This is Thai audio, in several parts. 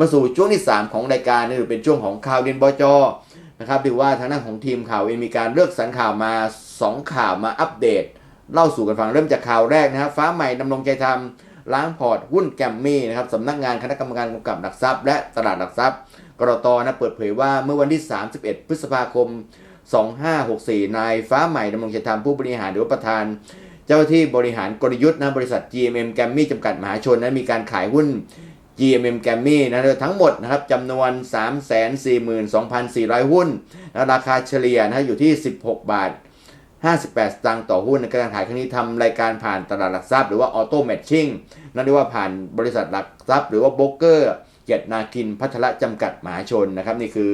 มาสู่ช่วงที่ 3 ของรายการนี่ถือเป็นช่วงของข่าวเด่นบจนะครับถือว่าทางด้านของทีมข่าวเองมีการเลือกสรรข่าวมา 2 ข่าวมาอัปเดต เล่าสู่กันฟังเริ่มจากข่าวแรกนะครับฟ้าใหม่ดำรงใจธรรมล้างพอร์ตหุ้นแกมมี่นะครับสำนักงานคณะกรรมการกำกับหลักทรัพย์ และตลาดหลักทรัพย์กรตนะเปิดเผยว่าเมื่อวันที่ 31 พฤษภาคม 2564 นายฟ้าใหม่ดำรงชัยธรรมผู้บริหารหรือว่าประธานเจ้าที่บริหารกลยุทธ์นะบริษัท GMM g a m m y จำกัดมหาชนนั้นมีการขายหุ้น GMM g a m m y นะทั้งหมดนะครับจำนวน 342,400 หุ้นนะราคาเฉลี่ยนะอยู่ที่ 16 บาท 58 สตางค์ต่อหุ้นในการขายครั้งนี้ทำรายการผ่านตลาดหลักทรัพย์หรือว่าออโต้แมทชิ่งนั่นเรียกว่าผ่านบริษัทหลักทรัพย์หรือว่าโบรกเกอร์เกียรตินาคินพัทละจำกัดมหาชนนะครับนี่คือ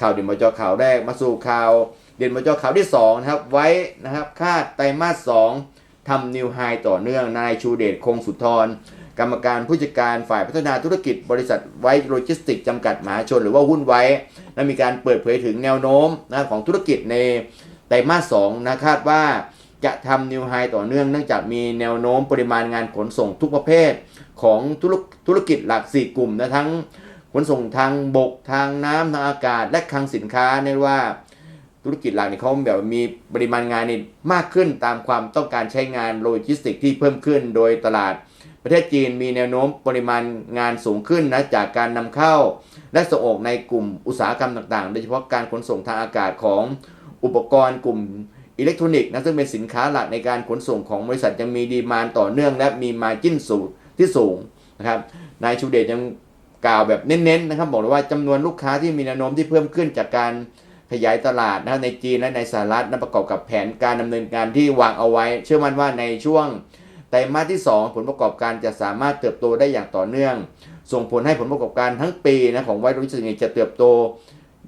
ข่าวเด่นบจข่าวแรกมาสู่ข่าวเด่นบจข่าวที่2นะครับไว้นะครับคาดไตรมาส2ทำนิวไฮต่อเนื่องนายชูเดชคงสุนทร กรรมการผู้จัดการฝ่ายพัฒนาธุรกิจบริษัทไว้โลจิสติกจำกัดมหาชนหรือว่าหุ้นไว้และมีการเปิดเผยถึงแนวโน้มนะของธุรกิจในไตรมาส2นะคาดว่าจะทำนิวไฮต่อเนื่องเนื่องจากมีแนวโน้มปริมาณงานขนส่งทุกประเภท ของธุรธุรกิจหลัก 4 กลุ่มนะทั้งขนส่งทางบกทางน้ำทางอากาศและคลังสินค้าเรียว่าธุรกิจหลักเนี่ยเขาแบบมีปริมาณงานนี่มากขึ้นตามความต้องการใช้งานโลจิสติกที่เพิ่มขึ้น โดยตลาด ประเทศจีนมีแนวโน้มปริมาณงานสูงขึ้นนะจากการนำเข้า และส่งออกในกลุ่มอุตสาหกรรมต่างๆ โดยเฉพาะการขนส่งทางอากาศของอุปกรณ์กลุ่มอิเล็กทรอนิกส์นะซึ่งเป็นสินค้าหลักในการขนส่งของบริษัทยังมีดีมานต่อเนื่อง และมีมาจิ้นสูงที่สูงนะครับนายชูเดชยังกล่าวแบบเน้นๆนะครับบอกเลยว่าจำนวนลูกค้าที่มีแนวโน้มที่เพิ่มขึ้นจากการขยายตลาดนะในจีนและในสหรัฐนะประกอบกับแผนการดำเนินการที่วางเอาไว้ เชื่อมั่นว่าในช่วง ไตรมาสที่ 2 ผลประกอบการจะสามารถเติบโตได้อย่างต่อเนื่อง ส่งผลให้ผลประกอบการทั้งปีนะของไวท์รู้สึกจะเติบโต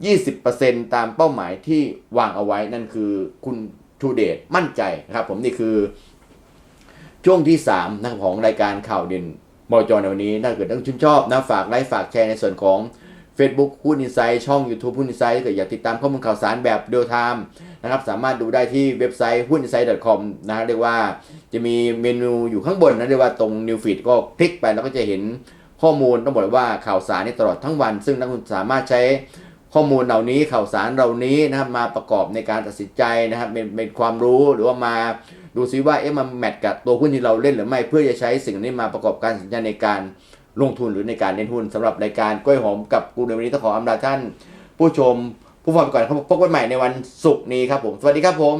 20%ตามเป้าหมายที่วางเอาไว้นั่นคือคุณทูเดตมั่นใจนะครับ ผมนี่คือช่วงที่3นะของรายการข่าวเด่นบจในวันนี้ถ้าเกิดท่านชื่นชอบนะฝากไลค์ฝากแชร์ในส่วนของ Facebook หุ้นอินไซต์ช่อง YouTube หุ้นอินไซต์ถ้าเกิดอยากติดตามข้อมูลข่าวสารแบบเรียลไทม์ นะครับสามารถดูได้ที่เว็บไซต์หุ้นอินไซต์ .com นะฮะเรียกว่าจะมีเมนูอยู่ข้างบนนะเรียกว่าตรง New Feed ก็คลิกไปแล้วก็จะเห็นข้อมูลต้องบอกว่าข่าวสารนี่ตลอดทั้งวัน ซึ่งนักลงทุนสามารถใช้ข้อมูลเหล่านี้ข่าวสารเหล่านี้นะครับมาประกอบในการตัดสินใจนะครับเป็นเป็นความรู้หรือว่ามาดูซิว่าเอ๊ะมันแมทกับตัวหุ้นที่เราเล่นหรือไม่เพื่อจะใช้สิ่งนี้มาประกอบการตัดสินใจในการลงทุนหรือในการเล่นหุ้นสำหรับรายการกล้วยหอมกับกูในวันนี้ต้องขออำลาท่าน ผู้ชม ผู้ฟังไปก่อนครับพบกันใหม่ในวันศุกร์นี้ครับผม สวัสดีครับผม